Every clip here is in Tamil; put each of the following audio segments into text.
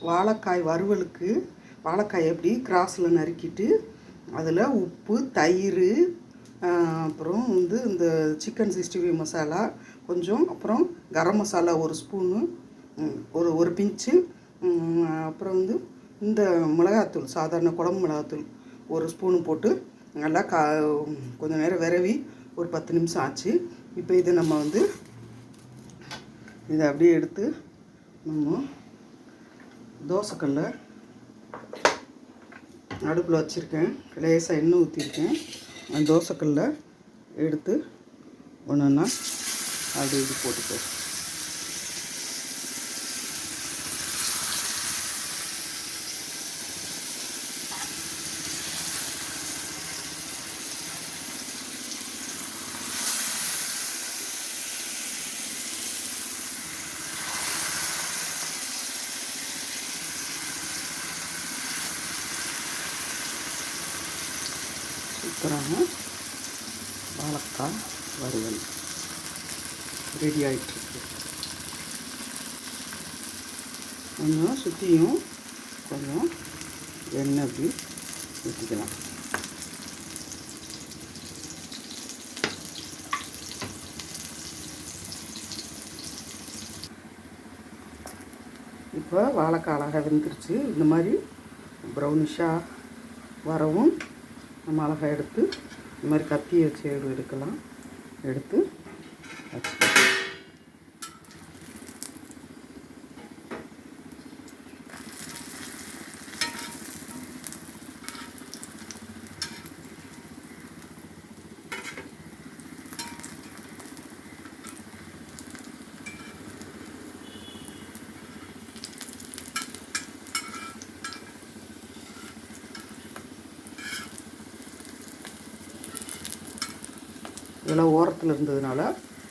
வாழைக்காய் வறுவலுக்கு வாழைக்காய் எப்படி கிராஸில் நறுக்கிட்டு அதில் உப்பு தயிர் அப்புறம் வந்து இந்த சிக்கன் சிக்ஸ்டி ஃபைவ் மசாலா கொஞ்சம் அப்புறம் கரம் மசாலா ஒரு ஸ்பூனு ஒரு ஒரு பிஞ்சு அப்புறம் வந்து இந்த மிளகாத்தூள் சாதாரண குழம்பு மிளகாத்தூள் ஒரு ஸ்பூனு போட்டு நல்லா கா கொஞ்சம் நேரம் விரவி ஒரு பத்து நிமிஷம் ஆச்சு. இப்போ இதை நம்ம வந்து இதை அப்படியே எடுத்து நம்ம தோசைக்கல்ல அடுப்பில் வச்சுருக்கேன். லேசாக எண்ணெய் ஊற்றிருக்கேன். அந்த தோசைக்கல்ல எடுத்து ஒன்று ஒன்றா அப்படி இது போட்டுக்கோ. சூப்பரான வாழைக்காய் வறுவல். ரெடி ஆகிட்டுருக்கு கொஞ்சம் சுற்றியும் கொஞ்சம் எண்ணெய் அப்படி ஊற்றிக்கலாம் இப்போ வாழைக்காய் அழகாக வெந்துருச்சு. இந்த மாதிரி ப்ரௌனிஷாக வரவும் நம்ம அழகாக எடுத்து இந்த மாதிரி கத்தியை வச்சு எடுக்கலாம். எடுத்து வச்சுக்கலாம். இதெல்லாம் ஓரத்தில் இருந்ததுனால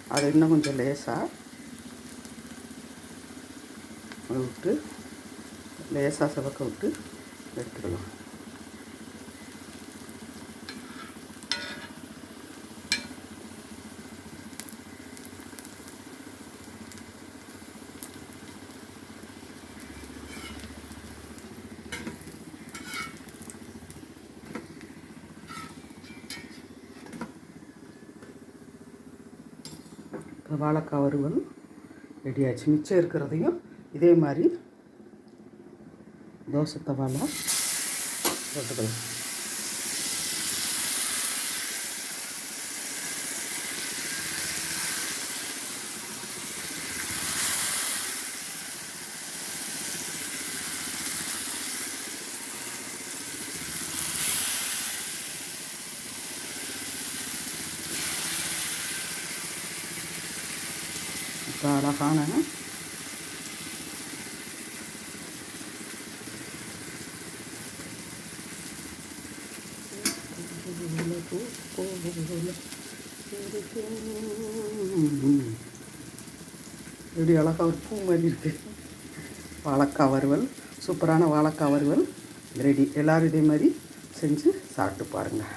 அதை இன்னும் கொஞ்சம் லேசாக விட்டு லேசாக செவக்க விட்டு எடுத்துக்கலாம் வாழைக்காய் வறுவல் ரெடி ஆச்சு மிச்சம் இருக்கிறதையும் இதே மாதிரி தோசை தவால போட்டுக்கலாம். இப்போ அழகான எப்படி அழகாக ஒரு பூ மாதிரி இருக்குது வாழைக்காய் வறுவல் சூப்பரான வாழைக்காய் வறுவல். ரெடி எல்லோரும் இதே மாதிரி செஞ்சு சாப்பிட்டு பாருங்கள்